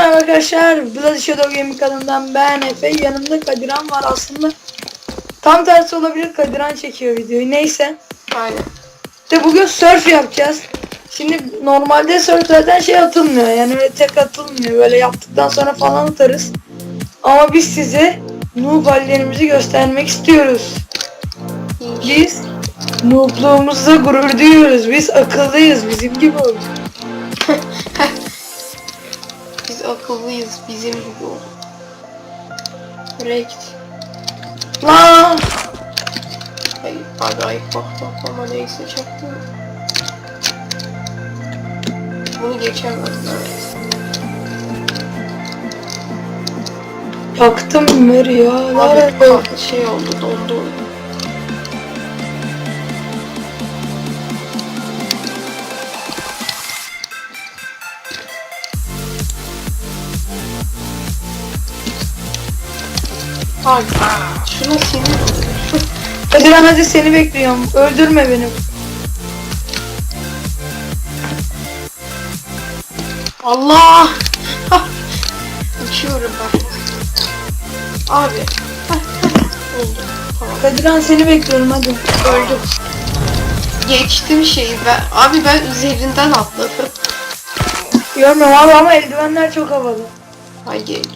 arkadaşlar. Blood Shadow Gaming kanalından ben Efe. Yanımda Kadiran var aslında. Tam tersi olabilir. Kadiran çekiyor videoyu. Neyse. Aynen. De bugün surf yapacağız. Şimdi normalde surf zaten şey atılmıyor. Yani öyle tek atılmıyor. Böyle yaptıktan sonra falan atarız. Ama biz size noob hallerimizi göstermek istiyoruz. Biz noobluğumuzla gurur duyuyoruz. Biz akıllıyız. Bizim gibi olun. Akıllıyız bizim gibi ol. Rekt. Lan! Ay, abi ay bak bak ama neyse çaktım. Bunu. Yaktım Meri ya. Abi şey oldu dondu. Abi şuna sinir oluyor. Hadi lan hadi seni bekliyorum. Öldürme beni. Allah! Uçuyorum ben. Abi. Oldu. Tamam. Kadiran seni bekliyorum hadi. Öldüm. Geçtim şeyi ben. Abi ben üzerinden atladım. Görmüyorum abi ama eldivenler çok havalı. Ay geldim.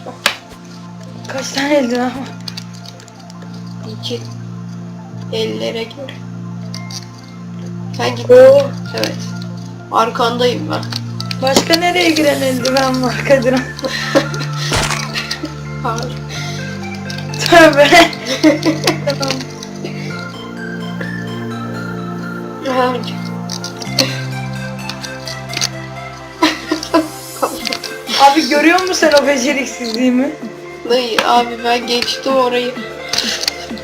Kaç tane eldiven var? İki. Ellere göre. Sen git. Oo. Evet. Arkandayım ben. Başka nereye giren eldiven var Kadiran? Hayır. Tövbe. Tamam. Hayır. Abi görüyor musun sen o beceriksizliğimi? Dayı abi ben geçtim orayı.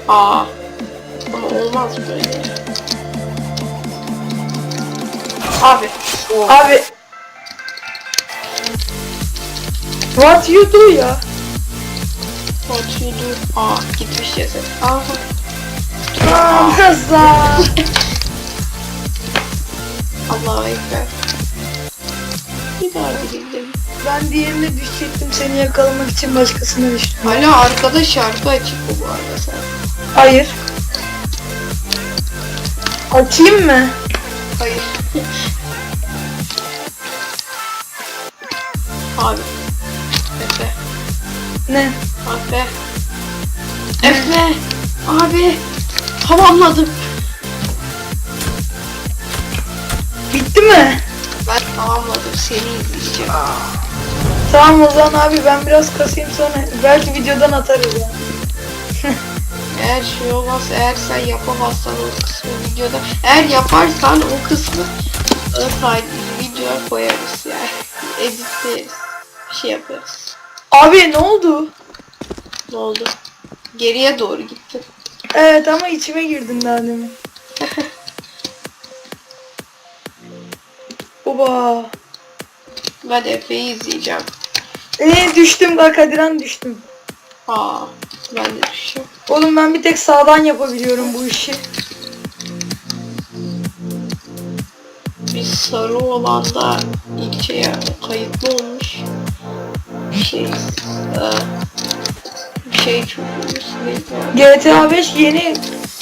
Aa. Ama olmaz böyle. Abi. Abi. What you do ya? What you do? Aa gitmiş ceset. Aha. Ramazan. Allah'a ekber. Bir daha gidelim. Ben diğerine düşecektim seni yakalamak için başkasına düştüm. Hala arkada şarkı açık bu arada sen. Hayır. Açayım mı? Hayır. Abi. Efe. Ne? Abi. Efe. Abi. Tamamladım. Bitti mi? Ben tamamladım. Seni izleyeceğim. Tamam o zaman abi ben biraz kasayım sonra belki videodan atarız ya. Eğer şey olmaz, eğer sen yapamazsan o kısmı videoda, eğer yaparsan o kısmı kaydı videoya koyarız yani. Editleriz. Bir şey yaparız. Abi ne oldu? Ne oldu? Geriye doğru gittin. Evet ama içime girdin daha demin. Oba. Ben Efe'yi izleyeceğim. Ee düştüm bak Kadiran düştüm. Aa, ben de düşeceğim. Oğlum ben bir tek sağdan yapabiliyorum bu işi. Bir sarı olan da ilk şeye kayıtlı olmuş. Bir şey, e, bir şey çok? GTA 5 yeni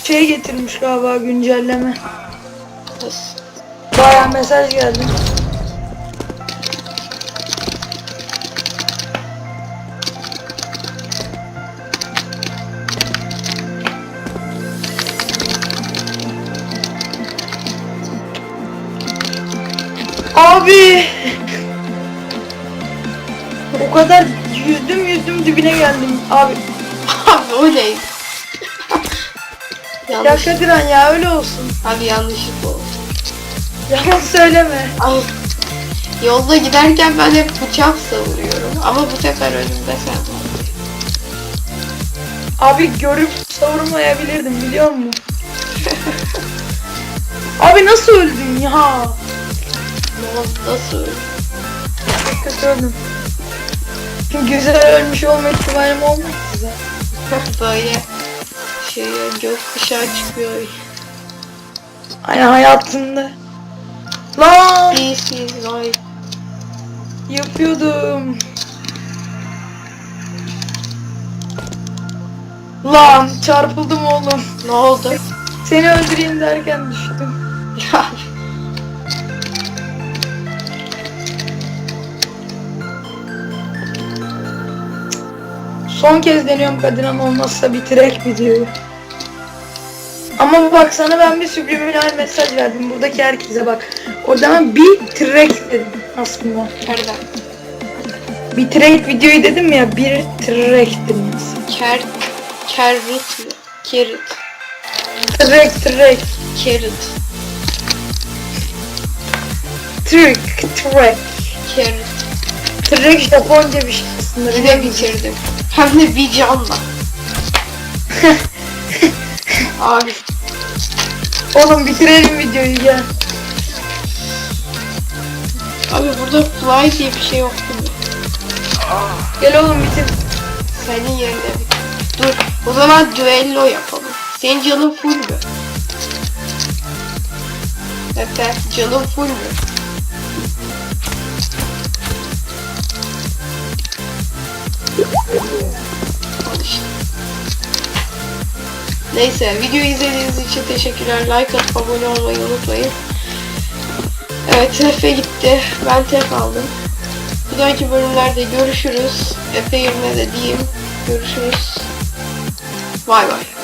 şey getirmiş galiba güncelleme. Baya mesaj geldi. Abi! O kadar yüzdüm yüzdüm dibine geldim abi. Abi o neydi? Ya Yanlış. Kadiran ya öyle olsun. Abi yanlışlık oldu. Yalan söyleme. Ay. Yolda giderken ben hep bıçak savuruyorum. Ama bu sefer önümde sen vardın. Abi görüp savurmayabilirdim biliyor musun? Abi nasıl öldün ya? Nasıl? Güzel ölmüş olma ihtimalim olmaz size. Böyle şey yok dışarı çıkıyor. Ay hayatımda. Lan! This is like. Yapıyordum. Lan çarpıldım oğlum. Ne oldu? Seni öldüreyim derken düştüm. Ya Son kez deniyorum Kadirhan olmazsa bitirek videoyu. Ama bak sana ben bir subliminal mesaj verdim buradaki herkese bak. Orada ben bitirek dedim aslında. nereden? Bitirek videoyu dedim ya bitirek dedim. Ker, kerrit mi? Kerit. Trek trek Kerit. trek trek. Kerit. Trek Japonca bir şey aslında. Yine bitirdim. Hem de bir canla. Abi Oğlum bitirelim videoyu ya. Abi burada fly diye bir şey yok değil mi? Gel oğlum bitir. Senin yerine bir. Dur o zaman düello yapalım. Senin canın full mü? Efe canın full mü? Neyse videoyu izlediğiniz için teşekkürler. Like atıp abone olmayı unutmayın. Evet Efe gitti. Ben tek aldım. Bir dahaki bölümlerde görüşürüz. Efe yerine de diyeyim. Görüşürüz. Bay bay.